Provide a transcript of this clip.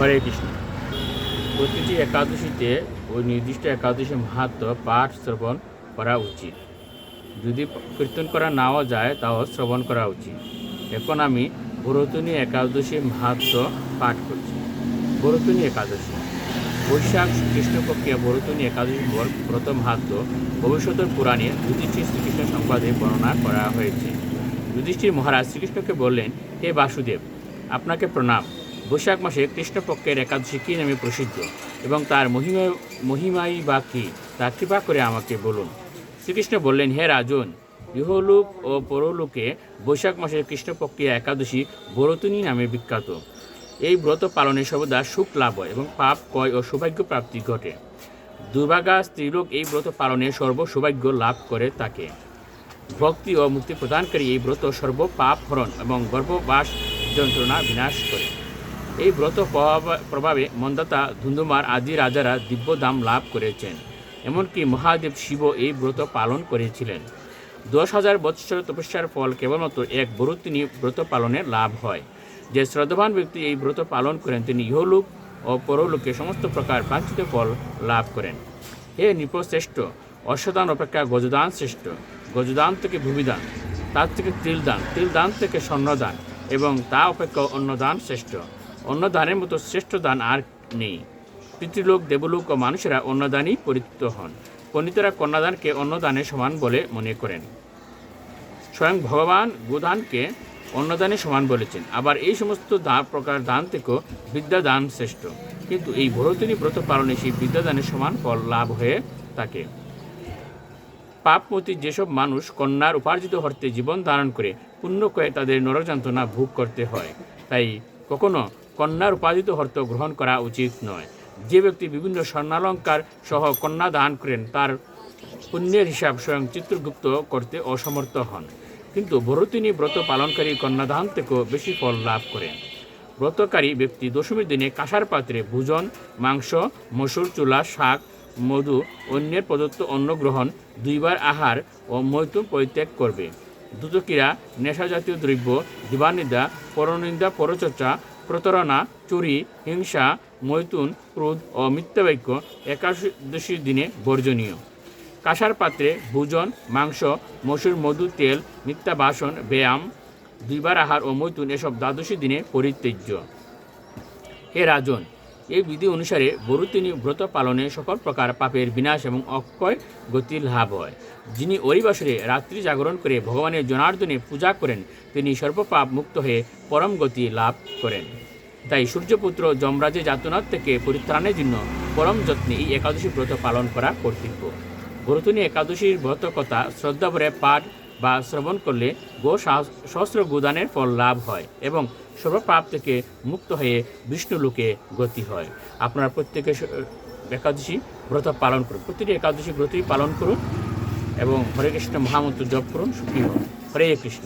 হরে কৃষ্ণ। প্রতিটি একাদশীতে ওই নির্দিষ্ট একাদশী মাহাত্ম পাঠ শ্রবণ করা উচিত। যদি কীর্তন করা নাও যায়, তাও শ্রবণ করা উচিত। এখন আমি ভরতনী একাদশী মাহাত্ম পাঠ করছি। ভরতনী একাদশী। বৈশাখ কৃষ্ণপক্ষে ভরতনী একাদশী বর- ব্রত মাহাত্ম ভবিষ্যতের পুরাণে যুধিষ্ঠির শ্রীকৃষ্ণ সংবাদে বর্ণনা করা হয়েছে। যুধিষ্ঠির মহারাজ শ্রীকৃষ্ণকে বললেন, হে বাসুদেব, আপনাকে প্রণাম। বৈশাখ মাসে কৃষ্ণপক্ষের একাদশী কী নামে প্রসিদ্ধ? এবং তার মহিমা, মহিমাই বা কী? তা কৃপা করে আমাকে বলুন। শ্রীকৃষ্ণ বললেন, হে রাজন, ইহলোক ও পরলোকে বৈশাখ মাসের কৃষ্ণপক্ষীয় একাদশী বরতনী নামে বিখ্যাত। এই ব্রত পালনে সর্বদা সুখ লাভ হয় এবং পাপ কয় ও সৌভাগ্য প্রাপ্তি ঘটে। দুর্ভাগা স্ত্রীলোক এই ব্রত পালনে সর্ব সৌভাগ্য লাভ করে থাকে ভক্তি ও মুক্তি প্রদানকারী এই ব্রত সর্ব পাপ হরণ এবং গর্ভবাস যন্ত্রণা বিনাশ করে। এই ব্রত প্রভাব- মন্দাতা ধুন্ধুমার আদি রাজারা দিব্য দাম লাভ করেছেন। এমনকি মহাদেব শিব এই ব্রত পালন করেছিলেন। দশ হাজার বৎসর তপস্যার ফল কেবলমাত্র এক বরুতিনী ব্রত পালনে লাভ হয়। যে শ্রদ্ধাবান ব্যক্তি এই ব্রত পালন করেন, তিনি ইহলোক ও পরলোকে সমস্ত প্রকার বাঞ্ছিত ফল লাভ করেন। হে নৃপশ্রেষ্ঠ অশ্বদান অপেক্ষা গজদান শ্রেষ্ঠ। গজদান থেকে ভূমিদান, তার থেকে তিলদান তিলদান থেকে স্বর্ণদান এবং তা অপেক্ষা অন্নদান শ্রেষ্ঠ। অন্নদানের মতো শ্রেষ্ঠ দান আর নেই। পিতৃলোক, দেবলোক ও মানুষেরা অন্নদানই পরিচিত হন। পণ্ডিতরা কন্যাদানকে অন্নদানের সমান বলে মনে করেন। স্বয়ং ভগবান গোদানকে অন্নদানের সমান বলেছেন। আবার এই সমস্ত দান প্রকার দান থেকেও বিদ্যাদান শ্রেষ্ঠ। কিন্তু এই ভরতনী ব্রত পালনে সেই বিদ্যাদানের সমান ফল লাভ হয়ে থাকে। পাপমতি যেসব মানুষ কন্যার উপার্জিত হর্তে জীবন ধারণ করে, পুণ্য করে তাদের নরযন্ত্রণা ভোগ করতে হয়। তাই কখনো কন্যার উপাদিত অর্থ গ্রহণ করা উচিত নয়। যে ব্যক্তি বিভিন্ন স্বর্ণালঙ্কার সহ কন্যা দান করেন, তার পুণ্যের হিসাব স্বয়ং চিত্রগুপ্ত করতে অসমর্থ হন। কিন্তু ভরতিনী ব্রত পালনকারী কন্যাদান থেকেও বেশি ফল লাভ করেন। ব্রতকারী ব্যক্তি দশমীর দিনে কাঁসার পাত্রে ভোজন, মাংস, মসুর, চুলা, শাক, মধু, অন্যের প্রদত্ত অন্ন গ্রহণ দুইবার আহার ও মৈথুন পরিত্যাগ করবে। দুদকীরা নেশাজাতীয় দ্রব্য দিবানিন্দা পরনিন্দা, পরচর্চা প্রতারণা, চুরি, হিংসা মৈতুন ক্রোধ ও মিথ্যাবাক্য একাদশীর দিনে বর্জনীয়। কাঁসার পাত্রে ভোজন, মাংস, মসুর মধু, তেল, মিথ্যা বাসন, ব্যায়াম, দুইবার আহার ও মৈতুন এসব দ্বাদশী দিনে পরিত্যাজ্য। হে রাজন এই বিধি অনুসারে বরুতিনী ব্রত পালনে সকল প্রকার পাপের বিনাশ এবং অক্ষয় গতি লাভ হয়। যিনি অরিবাসরে রাত্রি জাগরণ করে ভগবানের জনার্দনে পূজা করেন, তিনি সর্বপাপ মুক্ত হয়ে পরম গতি লাভ করেন। তাই সূর্যপুত্র যমরাজে যাতনার থেকে পরিত্রাণের জন্য পরম যত্নে এই একাদশী ব্রত পালন করা কর্তব্য। ভরতনী একাদশীর ব্রত কথা শ্রদ্ধাভরে পাঠ বা শ্রবণ করলে গো সহস্র গোদানের ফল লাভ হয় এবং সর্বপাপ থেকে মুক্ত হয়ে বিষ্ণু লোকে গতি হয়। আপনারা প্রত্যেকে একাদশী ব্রত পালন করুন। প্রতিটি একাদশী ব্রতই পালন করুন এবং হরে কৃষ্ণ মহামন্ত্র জপ করুন। সুখী হন হরে কৃষ্ণ।